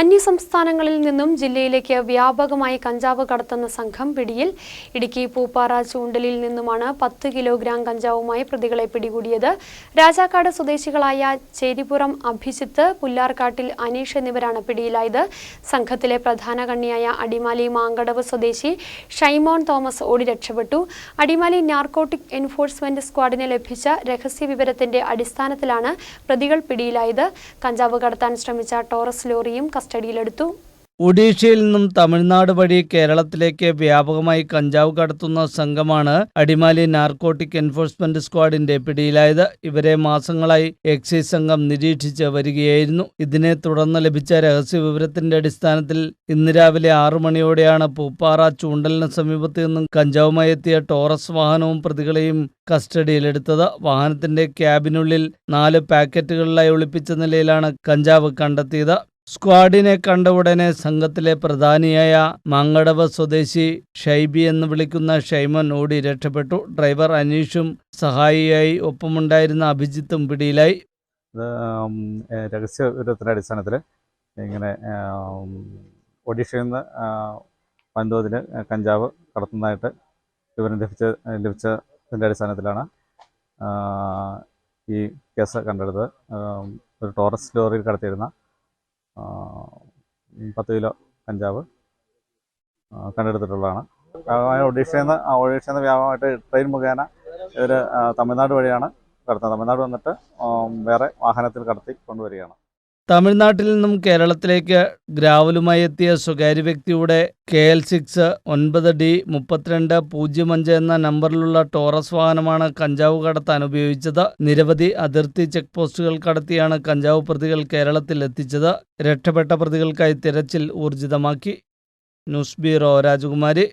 അന്യസംസ്ഥാനങ്ങളിൽ നിന്നും ജില്ലയിലേക്ക് വ്യാപകമായി കഞ്ചാവ് കടത്തുന്ന സംഘം പിടിയിൽ. ഇടുക്കി പൂപ്പാറ ചൂണ്ടലിൽ നിന്നുമാണ് പത്ത് കിലോഗ്രാം കഞ്ചാവുമായി പ്രതികളെ പിടികൂടിയത്. രാജാക്കാട് സ്വദേശികളായ ചേരിപ്പുറം അഭിജിത്ത് പുല്ലാർക്കാട്ടിൽ അനീഷ് എന്നിവരാണ് പിടിയിലായത്. സംഘത്തിലെ പ്രധാന കണ്ണിയായ അടിമാലി മാങ്കടവ് സ്വദേശി ഷൈമോൺ തോമസ് ഓടി രക്ഷപ്പെട്ടു. അടിമാലി നാർക്കോട്ടിക് എൻഫോഴ്സ്മെന്റ് സ്ക്വാഡിന് ലഭിച്ച രഹസ്യ വിവരത്തിന്റെ അടിസ്ഥാനത്തിലാണ് പ്രതികൾ പിടിയിലായത്. കഞ്ചാവ് കടത്താൻ ശ്രമിച്ച ടോറസ് ലോറിയും കസ്റ്റഡിയിലെടുത്തു ഒഡീഷയിൽ നിന്നും തമിഴ്നാട് വഴി കേരളത്തിലേക്ക് വ്യാപകമായി കഞ്ചാവ് കടത്തുന്ന സംഘമാണ് അടിമാലി നാർക്കോട്ടിക് എൻഫോഴ്സ്മെന്റ് സ്ക്വാഡിന്റെ പിടിയിലായത്. ഇവരെ മാസങ്ങളായി എക്സൈസ് സംഘം നിരീക്ഷിച്ച് വരികയായിരുന്നു. ഇതിനെ തുടർന്ന് ലഭിച്ച രഹസ്യ വിവരത്തിന്റെ അടിസ്ഥാനത്തിൽ ഇന്ന് രാവിലെ ആറു മണിയോടെയാണ് പൂപ്പാറ ചൂണ്ടലിന് സമീപത്ത് നിന്നും കഞ്ചാവുമായി എത്തിയ ടോറസ് വാഹനവും പ്രതികളെയും കസ്റ്റഡിയിലെടുത്തത്. വാഹനത്തിന്റെ ക്യാബിനുള്ളിൽ നാല് പാക്കറ്റുകളിലായി ഒളിപ്പിച്ച നിലയിലാണ് കഞ്ചാവ് കണ്ടെത്തിയത്. സ്ക്വാഡിനെ കണ്ട ഉടനെ സംഘത്തിലെ പ്രധാനിയായ മാങ്ങടവ് സ്വദേശി ഷൈബി എന്ന് വിളിക്കുന്ന ഷൈമൻ ഓടി രക്ഷപ്പെട്ടു. ഡ്രൈവർ അനീഷും സഹായിയായി ഒപ്പമുണ്ടായിരുന്ന അഭിജിത്തും പിടിയിലായി. രഹസ്യ വിവരത്തിന്റെ അടിസ്ഥാനത്തിൽ ഇങ്ങനെ ഒഡീഷയിൽ നിന്ന് വൻതോതിൽ കഞ്ചാവ് കടത്തുന്നതായിട്ട് വിവരം ലഭിച്ച ലഭിച്ചതിന്റെ അടിസ്ഥാനത്തിലാണ് ഈ കേസ് കണ്ടെടുത്തത്. ഒരു ടോറസ് ലോറിയിൽ കടത്തിയിരുന്ന പത്ത് കിലോ കഞ്ചാവ് കണ്ടെടുത്തിട്ടുള്ളതാണ്. ഒഡീഷയിൽ നിന്ന് ഒഡീഷയിൽ നിന്ന് വ്യാപകമായിട്ട് ട്രെയിൻ മുഖേന ഇവർ തമിഴ്നാട് വഴിയാണ് കടത്തുന്നത്. തമിഴ്നാട് വന്നിട്ട് വേറെ വാഹനത്തിൽ കടത്തി കൊണ്ടുവരികയാണ്. തമിഴ്നാട്ടിൽ നിന്നും കേരളത്തിലേക്ക് ഗ്രാവലുമായി എത്തിയ സ്വകാര്യ വ്യക്തിയുടെ കെ എൽ സിക്സ് ഒൻപത് ഡി മുപ്പത്തിരണ്ട് പൂജ്യം അഞ്ച് എന്ന നമ്പറിലുള്ള ടോറസ് വാഹനമാണ് കഞ്ചാവ് കടത്താൻ ഉപയോഗിച്ചത്. നിരവധി അതിർത്തി ചെക്ക് പോസ്റ്റുകൾ കടത്തിയാണ് കഞ്ചാവ് പ്രതികൾ കേരളത്തിൽ എത്തിച്ചത്. രക്ഷപ്പെട്ട പ്രതികൾക്കായി തിരച്ചിൽ ഊർജിതമാക്കി. ന്യൂസ് ബ്യൂറോ രാജകുമാരി.